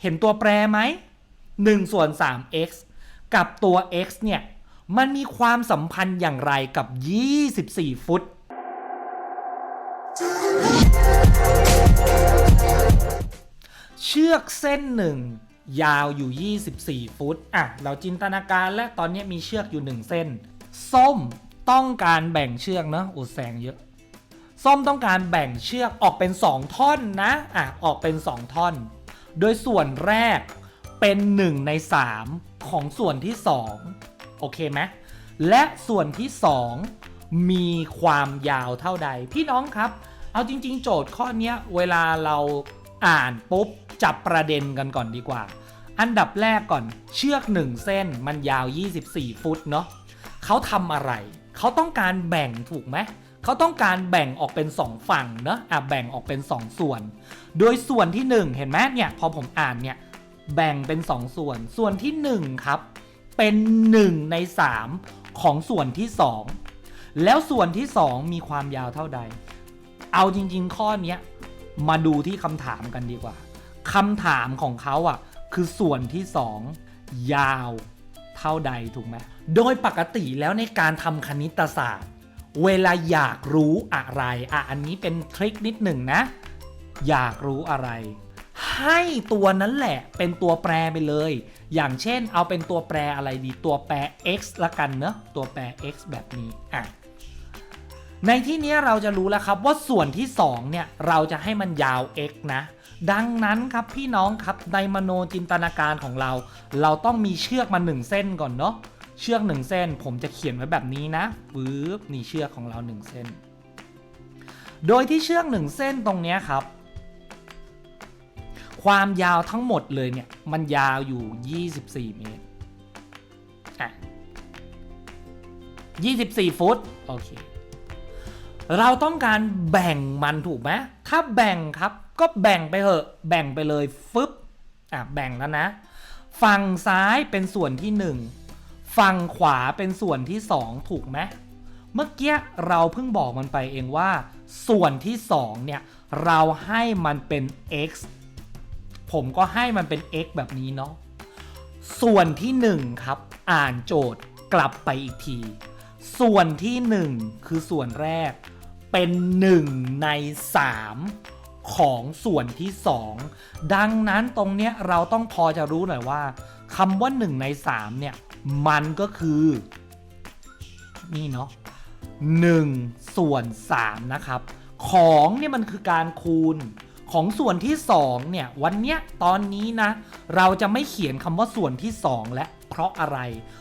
เห็นตัวแปรไหม1ส่วน 3x กับตัว x เนี่ย มันมีความสัมพันธ์อย่างไรกับ 24 ฟุต เชือกเส้นหนึ่งยาวอยู่ 24 ฟุต อะ เราจินตนาการและตอนนี้มีเชือกอยู่ 1 เส้น ส้มต้องการแบ่งเชือกเนอะอุดแสงเยอะ ส้มต้องการแบ่งเชือกออกเป็น 2 ท่อนนะ อะ ออกเป็น 2 ท่อน โดยส่วนแรกเป็น 1 ใน 3 ของส่วนที่ 2 โอเคไหมและส่วนที่ 2 มีความยาวเท่าใด พี่น้องครับ เอาจริง ๆ โจทย์ข้อนี้เวลาเราอ่านปุ๊บ จับประเด็นกันก่อนดีกว่า อันดับแรกก่อนเชือก 1 เส้นมันยาว 24 ฟุตเนาะเขาทำอะไร เขาต้องการแบ่งถูกไหมเเขาต้องการแบ่งออกเป็น 2 ฝั่งเนะอะแบ่งออกเป็น 2 ส่วน โดยส่วนที่ 1 เห็นไหมเนี่ยพอผมอ่านเนี่ยแบ่งเป็น 2 ส่วน ส่วนที่ 1 ครับ เป็น 1 ใน 3 ของส่วนที่ 2 แล้วส่วนที่ 2 มีความยาวเท่าใด เอาจริง ๆ ข้อนี้มาดูที่คำถามกันดีกว่าคำถามของเขาอะคือส่วนที่ 2 ยาวเท่าใดถูกไหมโดยปกติแล้วในการทำคณิตศาสตร์ เวลาอยากรู้อะไร อะ อันนี้เป็นทริคนิดหนึ่งนะ อยากรู้อะไร ให้ตัวนั้นแหละ เป็นตัวแปรไปเลย อย่างเช่น เอาเป็นตัวแปรอะไรดี ตัวแปร x ละกันเนอะ ตัวแปร x แบบนี้ อะ ในที่นี้เราจะรู้แล้วครับว่าส่วนที่ 2 เนี่ย เราจะให้มันยาว x นะ ดังนั้นครับพี่น้องครับในมโนจินตนาการของเรา เราต้องมีเชือกมา 1 เส้นก่อนเนาะ เชือก1เส้น ผมจะเขียนไว้แบบนี้นะปึ๊บนี่เชือกของเรา1เส้น โดยที่เชือก1เส้นตรงนี้ครับ ความยาวทั้งหมดเลยเนี่ย มันยาวอยู่ 24 เมตรอะ24 ฟุต โอเค เราต้องการแบ่งมันถูกไหมถ้าแบ่งครับ ก็แบ่งไปเหอะ แบ่งไปเลยฟึบอะ แบ่งแล้วนะ ฝั่งซ้ายเป็นส่วนที่ 1 ฝั่งขวาเป็นส่วนที่ 2 ถูกไหมเมื่อกี้เราเพิ่งบอกมันไปเองว่า ส่วนที่ 2 เนี่ย เราให้มันเป็น x ผมก็ให้มันเป็น x แบบนี้เนาะส่วนที่ 1 ครับ อ่านโจทย์กลับไปอีกที ส่วนที่ 1 คือส่วนแรก เป็น 1 ใน 3 ของส่วนที่ 2 ดังนั้นตรงเนี้ยเราต้องพอจะรู้หน่อยว่าคำว่า 1 ใน 3 เนี่ย มันก็คือ นี่เนาะ1ส่วน3นะครับ ของเนี่ยมันคือการคูณของส่วนที่ 2 เนี่ย วันเนี้ยตอนนี้นะ เราจะไม่เขียนคำว่าส่วนที่ 2 และเพราะอะไร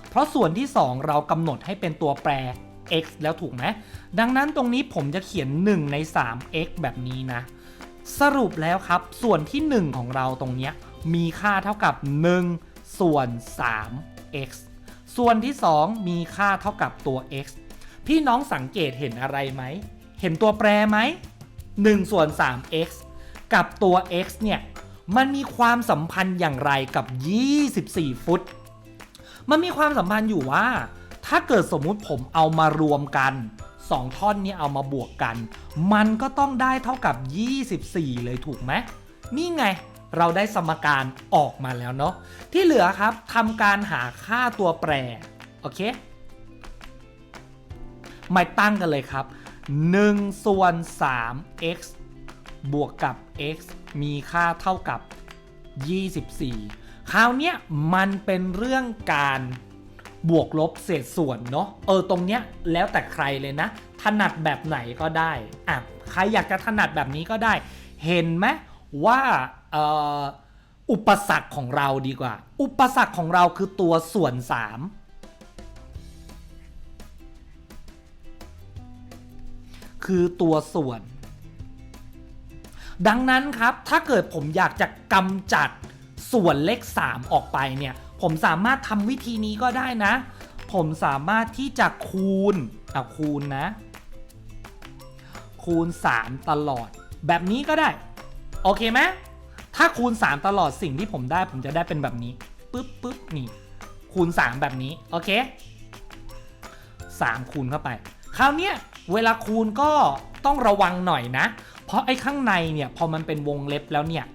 เพราะส่วนที่ 2 เรากำหนดให้เป็นตัวแปร x แล้วถูกไหมดังนั้นตรงนี้ผมจะเขียน 1 ใน 3x แบบนี้นะ สรุปแล้วครับ ส่วนที่ 1 ของเราตรงเนี้ยมีค่าเท่ากับ 1 ส่วน x ส่วนที่ 2 มีค่าเท่ากับตัว x พี่น้องสังเกตเห็นอะไรไหม เห็นตัวแปรไหม1ส่วน 3x กับตัว x เนี่ย มันมีความสัมพันธ์อย่างไรกับ 24 ฟุต มันมีความสัมพันธ์อยู่ว่า ถ้าเกิดสมมุติผมเอามารวมกัน 2 ท่อนนี้เอามาบวกกัน มันก็ต้องได้เท่ากับ 24 เลยถูกไหมนี่ไง เราได้สมการออกมาแล้วเนาะที่เหลือครับทำการหาค่าตัวแปร โอเคมาตั้งกันเลยครับ 1 ส่วน 3x บวกกับ x มีค่าเท่ากับ 24 คราวเนี้ยมันเป็นเรื่องการบวกลบเศษส่วนเนาะเออตรงเนี้ยแล้วแต่ใครเลยนะ ถนัดแบบไหนก็ได้อะใครอยากจะถนัดแบบนี้ก็ได้ เห็นไหม ว่าอุปสรรคของเราดีกว่า อุปสรรคของเราคือตัวส่วน 3 คือตัวส่วน ดังนั้นครับถ้าเกิดผมอยากจะกำจัดส่วนเลข 3 ออกไปเนี่ย ผมสามารถทำวิธีนี้ก็ได้นะ ผมสามารถที่จะคูณอะคูณนะ คูณ 3 ตลอด แบบนี้ก็ได้ โอเคไหมถ้าคูณ 3 ตลอดสิ่งที่ผมได้ผมจะได้เป็นแบบนี้ปึ๊บปึ๊บนี่คูณ 3 แบบนี้ โอเค 3 คูณเข้าไป คราวเนี้ยเวลาคูณก็ต้องระวังหน่อยนะ เพราะไอ้ข้างในเนี่ยพอมันเป็นวงเล็บแล้วเนี่ย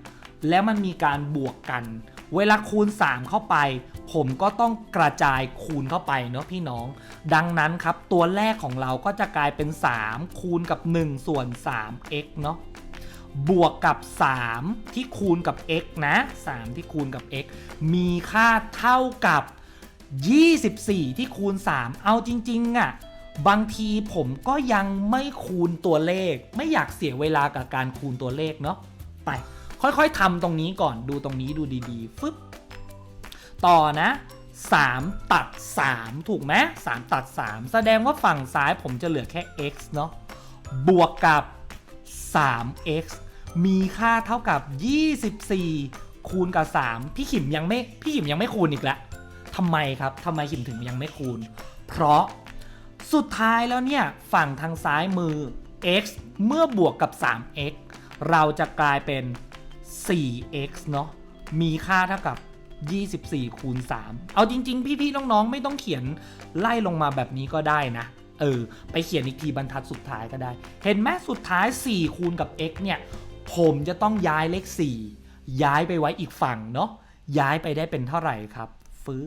แล้วมันมีการบวกกัน เวลาคูณ 3 เข้าไป ผมก็ต้องกระจายคูณเข้าไปเนาะพี่น้อง ดังนั้นครับตัวแรกของเราก็จะกลายเป็น 3 คูณกับ 1 ส่วน 3x เนาะ บวกกับ 3 ที่คูณกับ x นะ 3 ที่คูณกับ x มีค่าเท่ากับ 24 ที่คูณ 3 เอาจริง ๆอะ่ะบางทีผมก็ยังไม่คูณตัวเลข ไม่อยากเสียเวลากับการคูณตัวเลขเนาะไป ค่อยๆทำตรงนี้ก่อนดูตรงนี้ดูดีๆฟึบต่อนะ 3 ตัด 3 ถูกไหม3ตัด 3 แสดงว่าฝั่งซ้ายผมจะเหลือแค่ x เนาะบวกกับ 3x มีค่าเท่ากับ 24 คูณกับ 3 พี่ขิมยังไม่พี่ขิมยังไม่คูณอีกแล้วทำไมครับทำไมขิมถึงยังไม่คูณ เพราะสุดท้ายแล้วเนี่ย ฝั่งทางซ้ายมือ x เมื่อบวกกับ 3x เราจะกลายเป็น 4x เนาะมีค่าเท่ากับ 24 คูณ 3 เอาจริง ๆ พี่ ๆ น้อง ๆ ไม่ต้องเขียนไล่ลงมาแบบนี้ก็ได้นะ เออ ไปเขียนอีกทีบรรทัดสุดท้ายก็ได้ เห็นไหมสุดท้าย 4 คูณกับ x เนี่ย ผมจะต้องย้ายเลข 4 ย้ายไปไว้อีกฝั่งเนาะ ย้ายไปได้เป็นเท่าไหร่ครับ ฟื้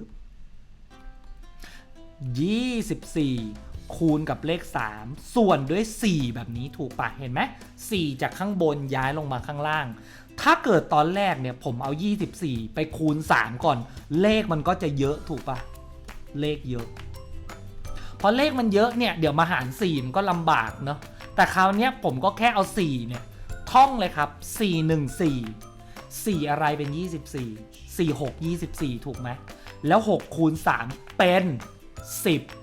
24 คูณกับเลข 3 ส่วนด้วย 4 แบบนี้ถูกปะเห็นไหม4จากข้างบนย้ายลงมาข้างล่าง ถ้าเกิดตอนแรกเนี่ยผมเอา 24 ไปคูณ 3 ก่อน เลขมันก็จะเยอะถูกปะเลขเยอะ พอเลขมันเยอะเนี่ยเดี๋ยวมาหาร4มันก็ลำบากเนาะแต่คราวนี้ผมก็แค่เอา 4 เนี่ย ท่องเลยครับ 4 1 4 4 อะไรเป็น 24 4 6 24 ถูกไหม แล้ว 6 คูณ 3 เป็น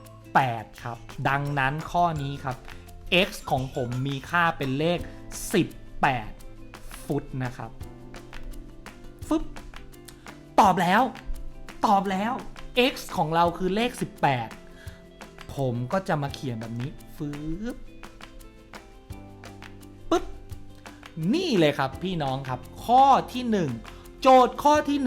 18 ครับ ดังนั้นข้อนี้ครับ x ของผมมีค่าเป็นเลข 18 ฟุตนะครับ ฟึบ ตอบแล้ว ตอบแล้ว x ของเราคือเลข 18 ผมก็จะมาเขียนแบบนี้ฟืบปึ๊บนี่เลยครับพี่น้องครับ ข้อที่ 1 โจทย์ข้อที่